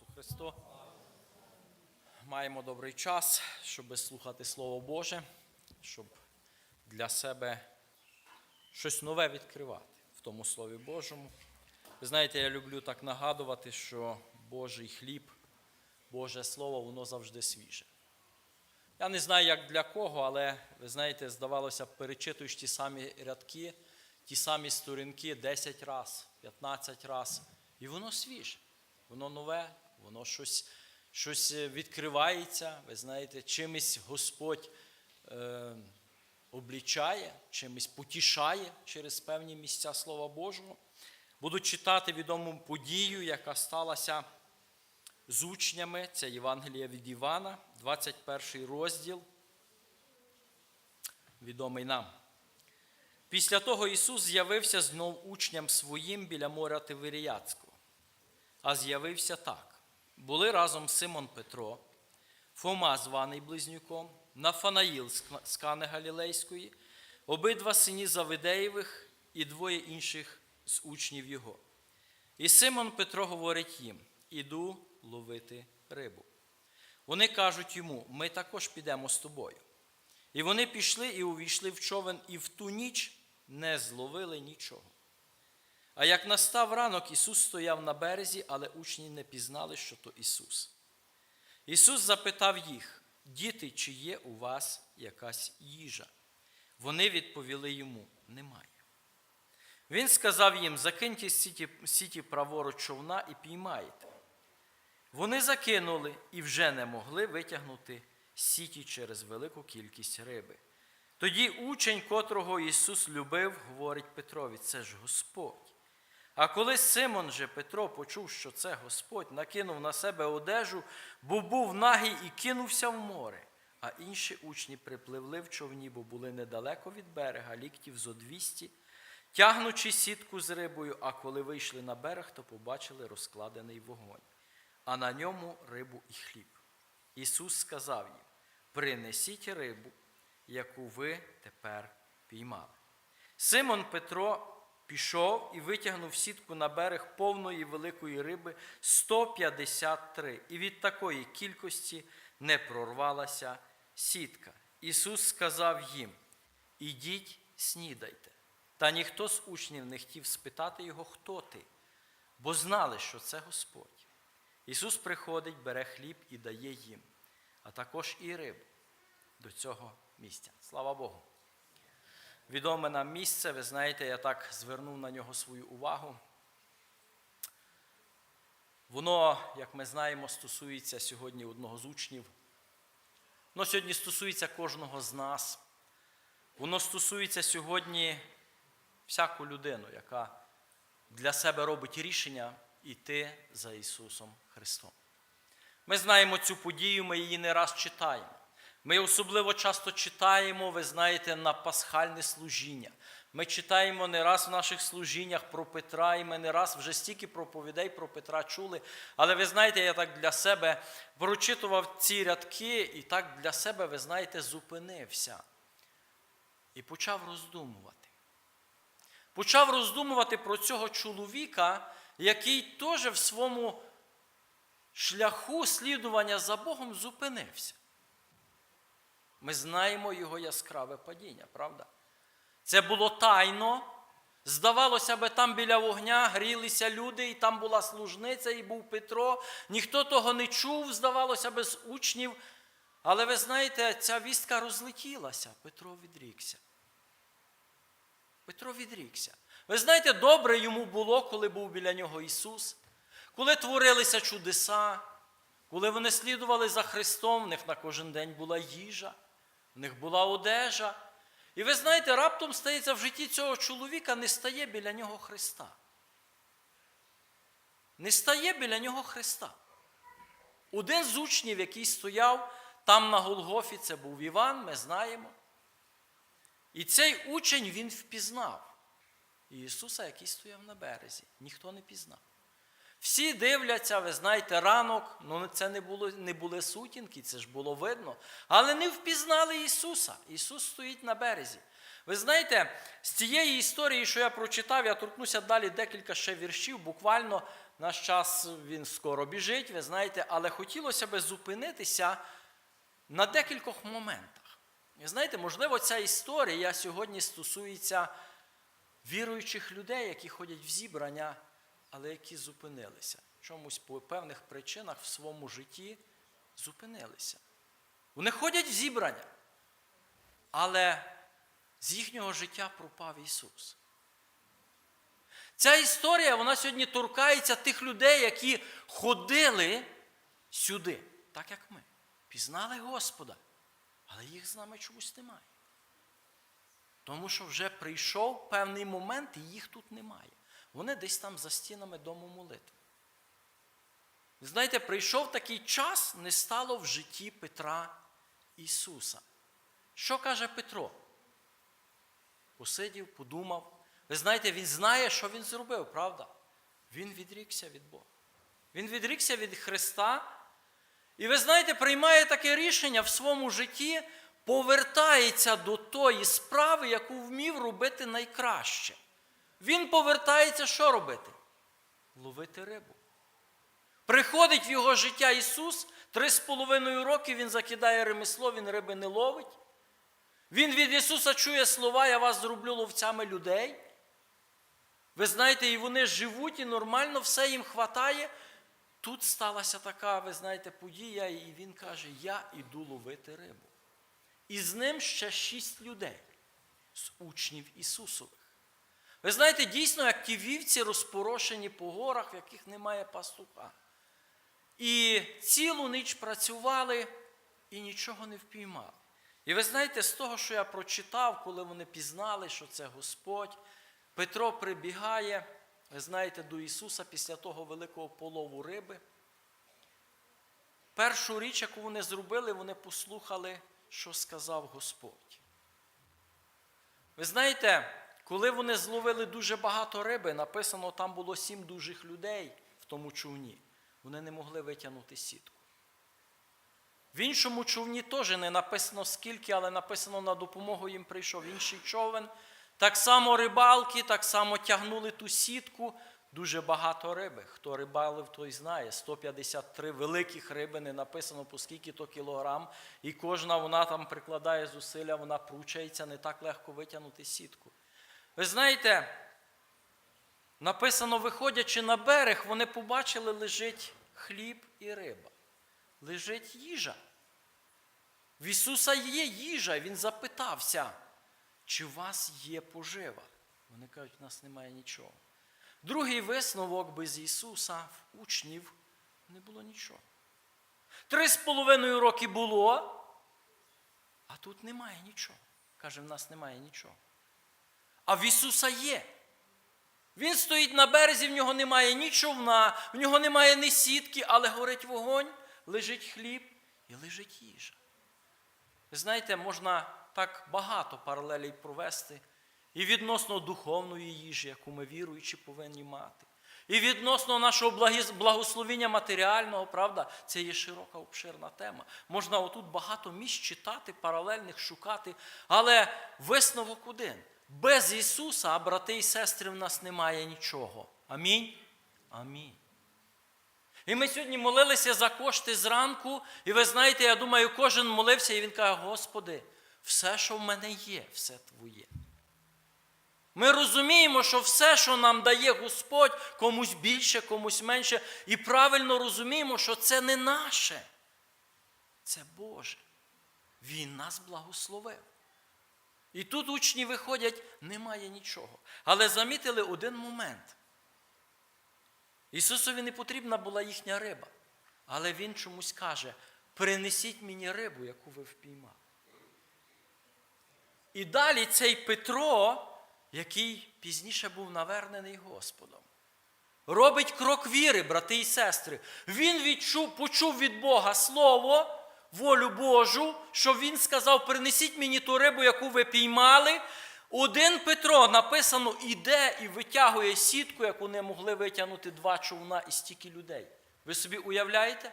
Ісусу Христу. Маємо добрий час, щоб слухати Слово Боже, щоб для себе щось нове відкривати в тому Слові Божому. Ви знаєте, я люблю так нагадувати, що Божий хліб, Боже Слово, воно завжди свіже. Я не знаю, як для кого, але ви знаєте, здавалося, перечитуєш ті самі рядки, ті самі сторінки 10 разів, 15 разів, і воно свіже, воно нове, воно щось, щось відкривається. Ви знаєте, чимось Господь е, облічає, чимось потішає через певні місця Слова Божого. Буду читати відому подію, яка сталася з учнями. Це Євангелія від Івана, 21 розділ, відомий нам. Після того Ісус з'явився знов учням своїм біля моря Тиверіяцького. А з'явився так. Були разом Симон Петро, Фома, званий Близнюком, Нафанаїл з Кани Галілейської, обидва сині Завидеєвих і двоє інших з учнів його. І Симон Петро говорить їм: Іду ловити рибу. Вони кажуть йому: Ми також підемо з тобою. І вони пішли і увійшли в човен, і в ту ніч не зловили нічого. А як настав ранок, Ісус стояв на березі, але учні не пізнали, що то Ісус. Ісус запитав їх, діти, чи є у вас якась їжа? Вони відповіли йому: немає. Він сказав їм: закиньте сіті, сіті праворуч човна і піймаєте. Вони закинули і вже не могли витягнути сіті через велику кількість риби. Тоді учень, котрого Ісус любив, говорить Петрові, це ж Господь. А коли Симон же Петро почув, що це Господь, накинув на себе одежу, бо був нагий і кинувся в море. А інші учні припливли в човні, бо були недалеко від берега, ліктів зо двісті, тягнучи сітку з рибою, а коли вийшли на берег, то побачили розкладений вогонь, а на ньому рибу і хліб. Ісус сказав їм: принесіть рибу, яку ви тепер піймали. Симон Петро пішов і витягнув сітку на берег повної великої риби 153, і від такої кількості не прорвалася сітка. Ісус сказав їм: Ідіть, снідайте. Та ніхто з учнів не хотів спитати його, хто ти, бо знали, що це Господь. Ісус приходить, бере хліб і дає їм, а також і рибу до цього місця. Слава Богу. Відоме нам місце, ви знаєте, я так звернув на нього свою увагу. Воно, як ми знаємо, стосується сьогодні одного з учнів. Воно сьогодні стосується кожного з нас. Воно стосується сьогодні всяку людину, яка для себе робить рішення йти за Ісусом Христом. Ми знаємо цю подію, ми її не раз читаємо. Ми особливо часто читаємо, ви знаєте, на пасхальне служіння. Ми читаємо не раз в наших служіннях про Петра, і ми не раз вже стільки проповідей про Петра чули. Але ви знаєте, я так для себе прочитував ці рядки і так для себе, ви знаєте, зупинився і почав роздумувати. Почав роздумувати про цього чоловіка, який теж в своєму шляху слідування за Богом зупинився. Ми знаємо його яскраве падіння, правда? Це було тайно. Здавалося би, там біля вогня грілися люди, і там була служниця, і був Петро. Ніхто того не чув, здавалося би, з учнів. Але ви знаєте, ця вістка розлетілася. Петро відрікся. Петро відрікся. Ви знаєте, добре йому було, коли був біля нього Ісус, коли творилися чудеса, коли вони слідували за Христом, в них на кожен день була їжа, в них була одежа. І ви знаєте, раптом стається в житті цього чоловіка, не стає біля нього Христа. Не стає біля нього Христа. Один з учнів, який стояв там на Голгофі, це був Іван, ми знаємо. І цей учень він впізнав Ісуса, який стояв на березі. Ніхто не пізнав. Всі дивляться, ви знаєте, ранок, ну це не, було, не були сутінки, це ж було видно. Але не впізнали Ісуса. Ісус стоїть на березі. Ви знаєте, з цієї історії, що я прочитав, я торкнуся далі декілька ще віршів, буквально наш час він скоро біжить, ви знаєте, але хотілося б зупинитися на декількох моментах. І знаєте, можливо, ця історія сьогодні стосується віруючих людей, які ходять в зібрання, але які зупинилися. Чомусь по певних причинах в своєму житті зупинилися. Вони ходять в зібрання, але з їхнього життя пропав Ісус. Ця історія вона сьогодні торкається тих людей, які ходили сюди, так як ми. Пізнали Господа, але їх з нами чомусь немає. Тому що вже прийшов певний момент, і їх тут немає. Вони десь там за стінами дому молитви. Знаєте, прийшов такий час, не стало в житті Петра Ісуса. Що каже Петро? Посидів, подумав. Ви знаєте, він знає, що він зробив, правда? Він відрікся від Бога. Він відрікся від Христа. І ви знаєте, приймає таке рішення в своєму житті, повертається до тої справи, яку вмів робити найкраще. Він повертається що робити? Ловити рибу. Приходить в його життя Ісус, три з половиною роки він закидає ремесло, він риби не ловить. Він від Ісуса чує слова, я вас зроблю ловцями людей. Ви знаєте, і вони живуть, і нормально все їм хватає. Тут сталася така, ви знаєте, подія, і він каже: Я іду ловити рибу. І з ним ще шість людей з учнів Ісусових. Ви знаєте, дійсно, як ті вівці розпорошені по горах, в яких немає пастуха. І цілу ніч працювали і нічого не впіймали. І ви знаєте, з того, що я прочитав, коли вони пізнали, що це Господь, Петро прибігає, ви знаєте, до Ісуса після того великого полову риби. Першу річ, яку вони зробили, вони послухали, що сказав Господь. Ви знаєте, коли вони зловили дуже багато риби, написано, там було сім дужих людей в тому човні, вони не могли витягнути сітку. В іншому човні теж не написано скільки, але написано на допомогу їм прийшов інший човен. Так само рибалки, так само тягнули ту сітку, дуже багато риби. Хто рибалив, той знає. 153 великих риби, не написано по скільки то кілограм. І кожна вона там прикладає зусилля, вона пручається, не так легко витягнути сітку. Ви знаєте, написано, виходячи на берег, вони побачили, лежить хліб і риба. Лежить їжа. В Ісуса є їжа, Він запитався, чи у вас є пожива? Вони кажуть, у нас немає нічого. Другий висновок без Ісуса в учнів не було нічого. Три з половиною роки було, а тут немає нічого. Каже, в нас немає нічого. А в Ісуса є. Він стоїть на березі, в нього немає ні човна, в нього немає ні сітки, але горить вогонь, лежить хліб і лежить їжа. Ви знаєте, можна так багато паралелей провести і відносно духовної їжі, яку ми віруючі повинні мати. І відносно нашого благословіння матеріального, правда, це є широка обширна тема. Можна отут багато місць читати, паралельних шукати, але висновок один. Без Ісуса, брати і сестри, в нас немає нічого. Амінь. Амінь. І ми сьогодні молилися за кошти зранку, і ви знаєте, я думаю, кожен молився, і він каже: Господи, все, що в мене є, все Твоє. Ми розуміємо, що все, що нам дає Господь, комусь більше, комусь менше, і правильно розуміємо, що це не наше, це Боже. Він нас благословив. І тут учні виходять, немає нічого. Але замітили один момент. Ісусові не потрібна була їхня риба. Але Він чомусь каже: принесіть мені рибу, яку ви впіймали. І далі цей Петро, який пізніше був навернений Господом, робить крок віри, брати і сестри. Він відчув, почув від Бога Слово, волю Божу, що він сказав: принесіть мені ту рибу, яку ви піймали. Один Петро написано, іде і витягує сітку, яку не могли витягнути два човна і стільки людей. Ви собі уявляєте?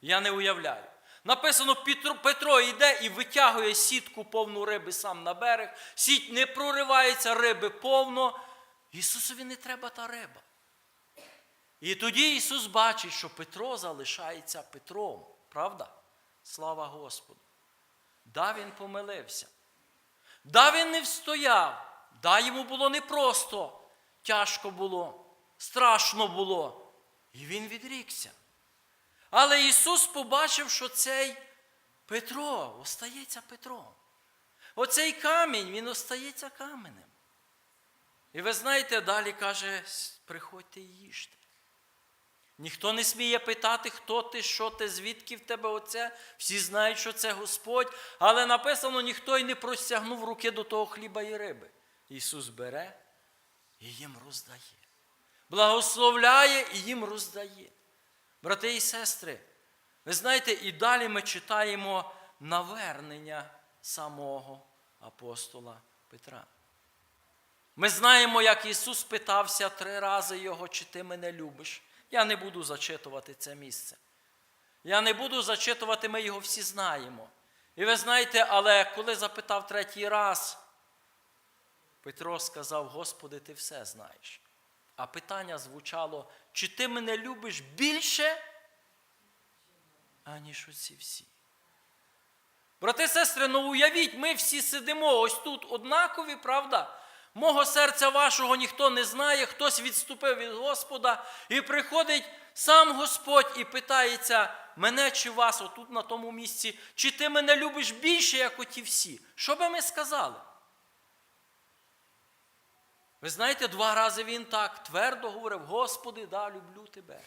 Я не уявляю. Написано, Петро, Петро йде і витягує сітку повну риби сам на берег. Сіть не проривається, риби повно. Ісусові не треба та риба. І тоді Ісус бачить, що Петро залишається Петром. Правда? Слава Господу. Да, він помилився. Да, він не встояв. Да, йому було непросто, тяжко було, страшно було. І він відрікся. Але Ісус побачив, що цей Петро остається Петром. Оцей камінь, він остається каменем. І ви знаєте, далі каже, приходьте і їжте. Ніхто не сміє питати, хто ти, що ти, звідки в тебе оце. Всі знають, що це Господь, але написано, ніхто й не простягнув руки до того хліба і риби. Ісус бере і їм роздає. Благословляє і їм роздає. Брати і сестри, ви знаєте, і далі ми читаємо навернення самого апостола Петра. Ми знаємо, як Ісус питався три рази Його, чи ти мене любиш. Я не буду зачитувати це місце. Я не буду зачитувати, ми його всі знаємо. І ви знаєте, але коли запитав третій раз, Петро сказав: Господи, ти все знаєш. А питання звучало, чи ти мене любиш більше, аніж оці всі. Брати сестри, ну уявіть, ми всі сидимо ось тут однакові, правда? Мого серця вашого ніхто не знає, хтось відступив від Господа, і приходить сам Господь і питається мене чи вас, отут на тому місці, чи ти мене любиш більше, як оті всі. Що би ми сказали? Ви знаєте, два рази він так твердо говорив: Господи, да, люблю тебе.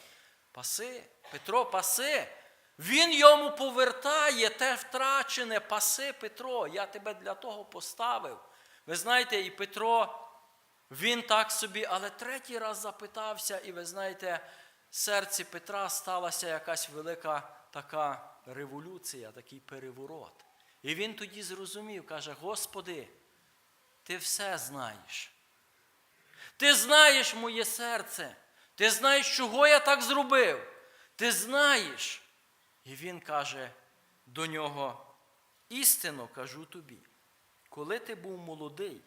Паси, Петро, паси. Він йому повертає те втрачене, паси, Петро, я тебе для того поставив. Ви знаєте, і Петро, він так собі, але третій раз запитався, і ви знаєте, в серці Петра сталася якась велика така революція, такий переворот. І він тоді зрозумів, каже: Господи, ти все знаєш. Ти знаєш моє серце, ти знаєш, чого я так зробив. Ти знаєш. І він каже до нього: істинно кажу тобі, коли ти був молодий,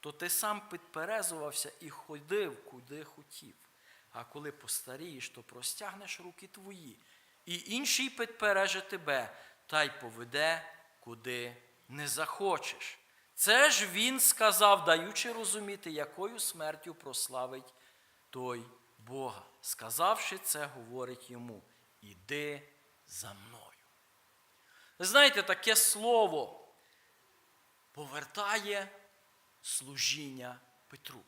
то ти сам підперезувався і ходив, куди хотів. А коли постарієш, то простягнеш руки твої, і інший підпереже тебе, та й поведе, куди не захочеш. Це ж він сказав, даючи розуміти, якою смертю прославить той Бога. Сказавши це, говорить йому: Іди за мною. Знаєте, таке слово повертає служіння Петру.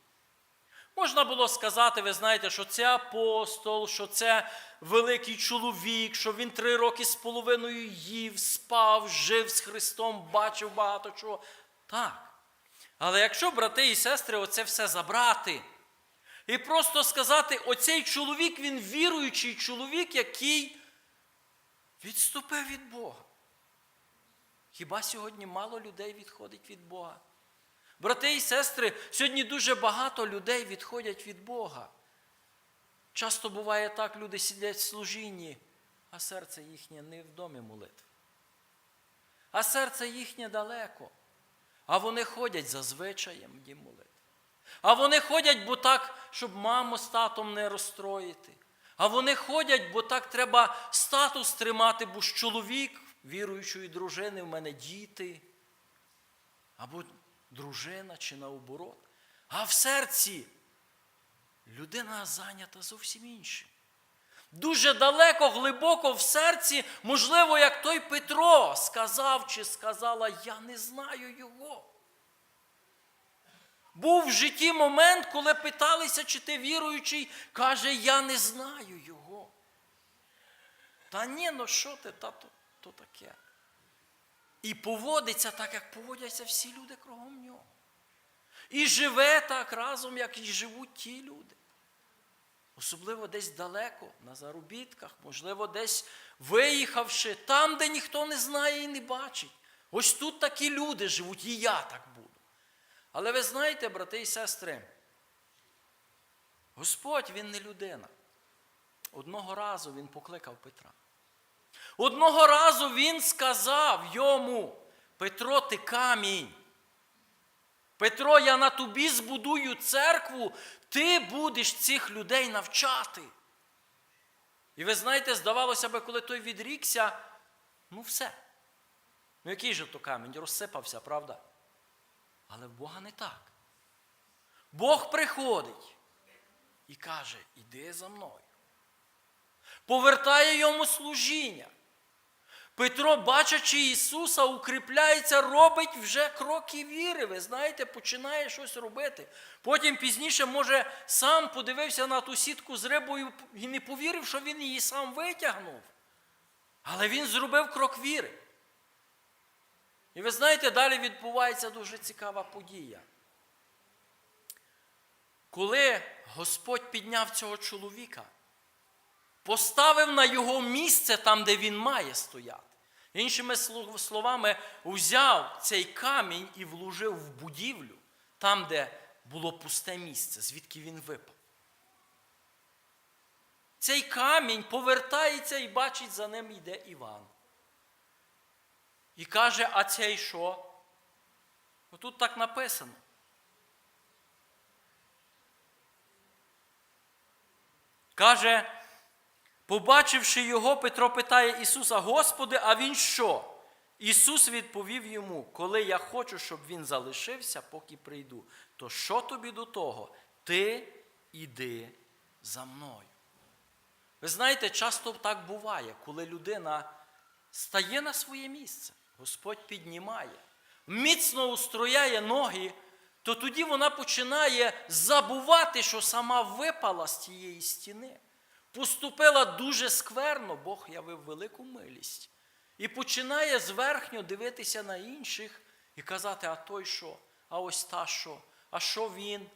Можна було сказати, ви знаєте, що це апостол, що це великий чоловік, що він три роки з половиною їв, спав, жив з Христом, бачив багато чого. Так. Але якщо, брати і сестри, оце все забрати і просто сказати, оцей чоловік, він віруючий чоловік, який відступив від Бога. Хіба сьогодні мало людей відходить від Бога? Брати і сестри, сьогодні дуже багато людей відходять від Бога. Часто буває так, люди сидять в служінні, а серце їхнє не в домі молитви. А серце їхнє далеко. А вони ходять за звичаєм в дім молитви. А вони ходять, бо так, щоб маму з татом не розстроїти. А вони ходять, бо так треба статус тримати, бо ж чоловік віруючої дружини в мене діти. Або дружина чи наоборот. А в серці людина зайнята зовсім іншим. Дуже далеко, глибоко в серці, можливо, як той Петро сказав чи сказала, я не знаю його. Був в житті момент, коли питалися, чи ти віруючий, каже, я не знаю його. Та ні, ну що ти, та то, таке. І поводиться так, як поводяться всі люди кругом нього. І живе так разом, як і живуть ті люди. Особливо десь далеко, на заробітках, можливо, десь виїхавши, там, де ніхто не знає і не бачить. Ось тут такі люди живуть, і я так буду. Але ви знаєте, брати і сестри, Господь він не людина. Одного разу він покликав Петра. Одного разу він сказав йому, Петро, ти камінь. Петро, я на тобі збудую церкву, ти будеш цих людей навчати. І ви знаєте, здавалося би, коли той відрікся, ну все. Ну який же то камінь? Розсипався, правда? Але в Бога не так. Бог приходить і каже: іди за мною. Повертає йому служіння. Петро, бачачи Ісуса, укріпляється, робить вже кроки віри. Ви знаєте, починає щось робити. Потім пізніше, може, сам подивився на ту сітку з рибою і не повірив, що він її сам витягнув. Але він зробив крок віри. І ви знаєте, далі відбувається дуже цікава подія. Коли Господь підняв цього чоловіка, поставив на його місце там, де він має стояти. Іншими словами, взяв цей камінь і вложив в будівлю, там, де було пусте місце, звідки він випав. Цей камінь повертається і бачить, за ним йде Іван. І каже, а цей що? Отут так написано. Каже, побачивши його, Петро питає Ісуса, Господи, а він що? Ісус відповів йому, коли я хочу, щоб він залишився, поки прийду, то що тобі до того? Ти іди за мною. Ви знаєте, часто так буває, коли людина стає на своє місце, Господь піднімає, міцно устрояє ноги, то тоді вона починає забувати, що сама випала з тієї стіни. Поступила дуже скверно, Бог явив велику милість. І починає зверхньо дивитися на інших і казати, а той що, а ось та що, а що він.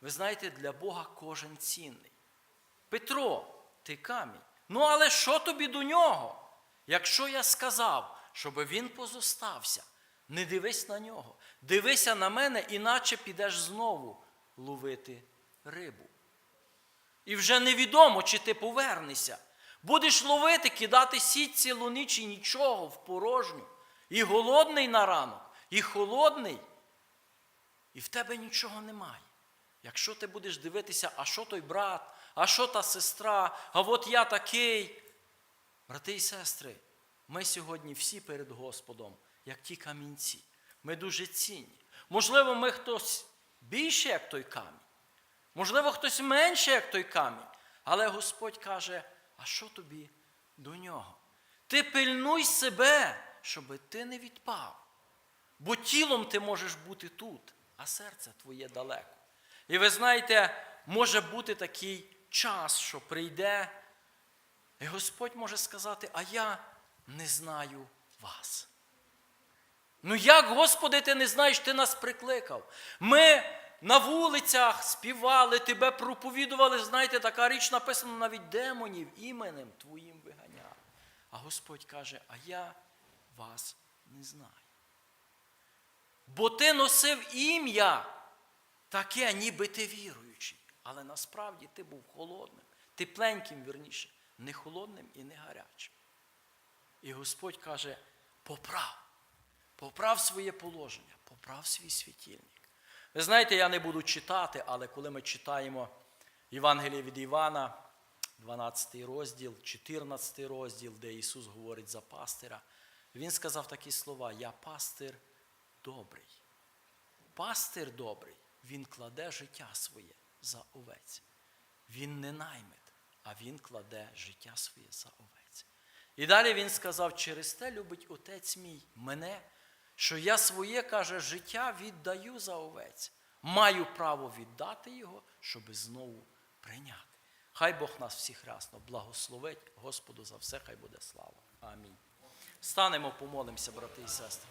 Ви знаєте, для Бога кожен цінний. Петро, ти камінь. Ну, але що тобі до нього? Якщо я сказав, щоб він позостався, не дивись на нього. Дивися на мене, іначе підеш знову ловити рибу. І вже невідомо, чи ти повернешся. Будеш ловити, кидати сіть цілу ніч і нічого в порожню. І голодний на ранок, і холодний, і в тебе нічого немає. Якщо ти будеш дивитися, а що той брат, а що та сестра, а от я такий. Брати і сестри, ми сьогодні всі перед Господом, як ті камінці. Ми дуже цінні. Можливо, ми хтось більше, як той камінь. Можливо, хтось менше, як той камінь. Але Господь каже, а що тобі до нього? Ти пильнуй себе, щоб ти не відпав. Бо тілом ти можеш бути тут, а серце твоє далеко. І ви знаєте, може бути такий час, що прийде, і Господь може сказати, а я не знаю вас. Ну як, Господи, ти не знаєш, ти нас прикликав. Ми на вулицях співали, тебе проповідували, знаєте, така річ написана навіть демонів іменем Твоїм виганяв. А Господь каже, а я вас не знаю. Бо ти носив ім'я таке, ніби ти віруючий. Але насправді ти був холодним, тепленьким, вірніше, не холодним і не гарячим. І Господь каже: поправ, поправ своє положення, поправ свій світильник. Ви знаєте, я не буду читати, але коли ми читаємо Євангеліє від Івана, 12 розділ, 14 розділ, де Ісус говорить за пастира, Він сказав такі слова: Я пастир добрий. Пастир добрий, він кладе життя своє за овець. Він не наймит, а він кладе життя своє за овець. І далі він сказав: через те любить отець мій мене, що я своє, каже, життя віддаю за овець. Маю право віддати його, щоби знову прийняти. Хай Бог нас всіх рясно благословить, Господу за все, хай буде слава. Амінь. Станемо, помолимося, брати і сестри.